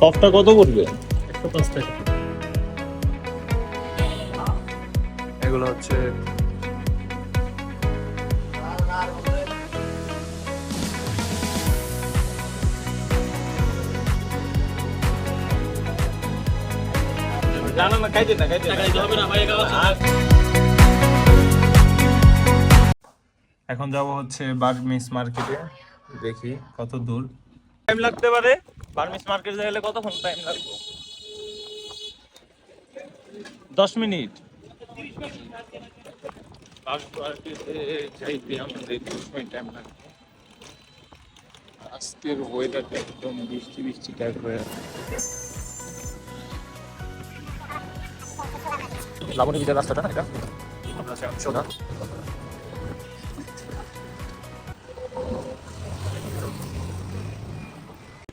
সফটটা কত করবে একশো পাঁচ টাকা এগুলো হচ্ছে না না না খাইতে না খাইতে ভাই এখন যাব হচ্ছে বাগ বার্মিস মার্কেটে। দেখি কত দূর। টাইম লাগতে পারে? বার্মিস মার্কেট গেলে কতক্ষণ টাইম লাগবে? দশ মিনিট। যাইতে আমাদের দশ মিনিট টাইম লাগবে আজকের ওয়েদারটা একদম বৃষ্টি বৃষ্টি টাইপ হয়ে আছে লাবণী বিজার রাস্তাটা না এটা? সোজা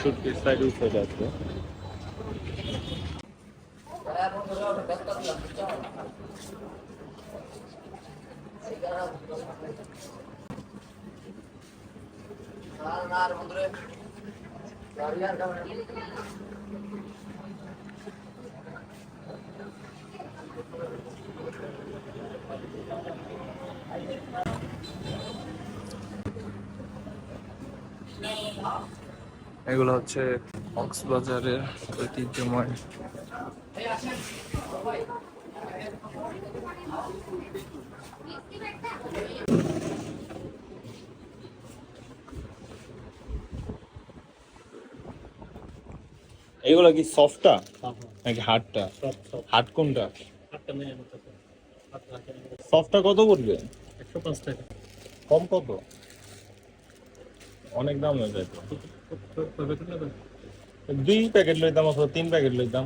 শুটকির সাইড উঠে যাচ্ছে এগুলো হচ্ছে কক্সবাজারের ঐতিহ্যময়। এগুলো কি সফটটা? নাকি হার্ডটা? সব সব হার্ড কোনটা? সফটটা কত করবে একশো পাঁচ টাকা। কম কত? অনেক দাম হয়ে যায় দুই প্যাকেট লইতাম অথবা তিন প্যাকেট লইতাম।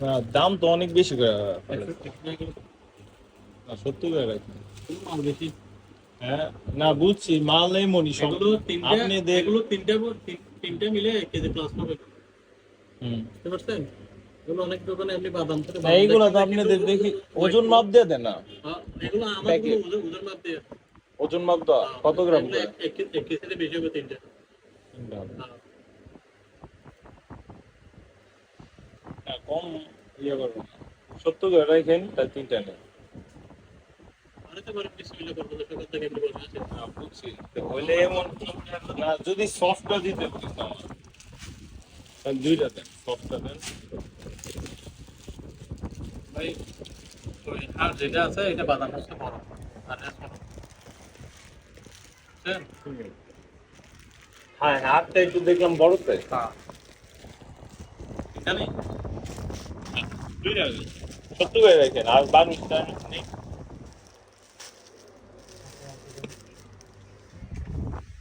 না, দাম তো অনেক বেশি করে। সত্যি করে রাখি। মাল বেশি হ্যাঁ না বুঝছি মাল নেই মনি সব এগুলো তিনটে আপনি তিনটে তিন- তিনটে মিলে কেজি প্লাস হবে। হুম। বুঝতে পারছেন? এগুলো অনেক দোকানে আপনি বাদাম থেকে এইগুলো তো আপনি দেখি ওজন মাপ দিয়ে দেন না। হ্যাঁ, এগুলো আমার ওজন মাপ দিয়ে। ওজন মাপ দাও কত গ্রাম করে? এক- এক কেজি- কেজিতে বেশি হবে তিনটে। হ্যাঁ। না, কম ইয়ে করব। সত্তর করে রাখেন তার তিনটা নেই। যদি সফটটা দিতে। দুইটা দেন সফটটা দেন। ভাই আর যেটা আছে এটা বাদাম হচ্ছে বড় আর এটা ছোট বুঝছেন? হ্যাঁ হাতটা একটু দেখলাম বড়তে হ্যাঁ এখানে? সত্তর করে রাখেন আর বারোটা নেই।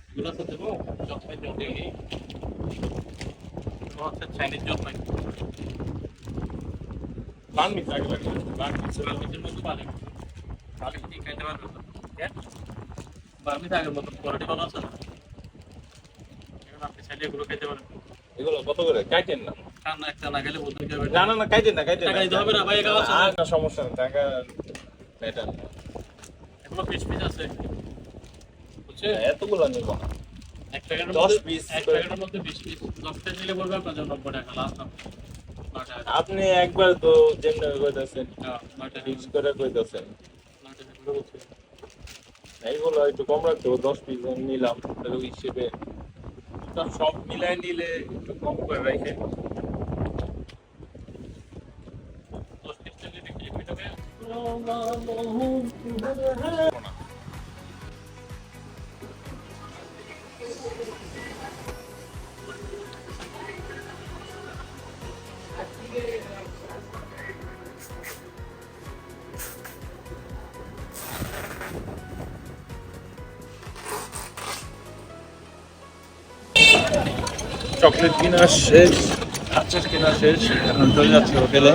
এগুলো তো দেবো জলপাই জলদি হচ্ছে চাইনিজ বার্মিস আগে লাগবে বার্মিস বার্মিজের মতো পানি পানি কি খাইতে পারবে? তো হ্যাঁ আগের মতো কোয়ালিটি ভালো আছে না। এখন আপনি চাইলে এগুলো খাইতে পারেন। এগুলো কত করে? কাইটেন না? না একটা না খেলে বলতে হবে না না না কাইটেন না কাইটেন টাকা দিতে হবে না, ভাই, আছে। না সমস্যা নেই টাকা বেটার এগুলো পিস পিস আছে। বুঝছে এতগুলো নিব। না এক প্যাকেটের দশ মধ্যে piece এক প্যাকেটের মধ্যে বিশ পিস নিলে পড়বে আপনার জন্য নব্বই টাকা লাস্ট আপনি একবার তো যেমন কইতাছেন হ্যাঁ, নয় টাকা ফিক্স করে কইতাছেন। নয় টাকা করে বলছি। এইগুলো একটু কম রাখতে দশ পিস নিলাম, তাহলে হিসেবে সব মিলাই নিলে একটু কম করে রাখে। দশ পিস চকলেট কিনা শেষ আচার কেনা শেষ, এখন চলে যাচ্ছি হোটেলে।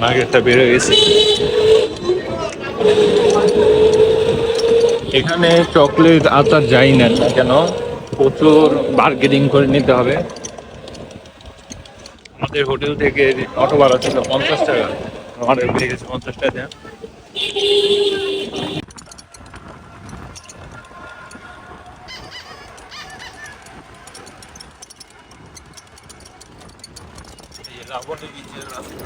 মার্কেটটা হয়ে গেছে। এখানে চকলেট আচার যাই না কেন, প্রচুর বার্গেনিং করে নিতে হবে। আমাদের হোটেল থেকে অটো ভাড়া ছিল পঞ্চাশ টাকা। আমাদের পেয়ে গেছে পঞ্চাশ টাকা। দেন এই লাবণী বীচের রাস্তা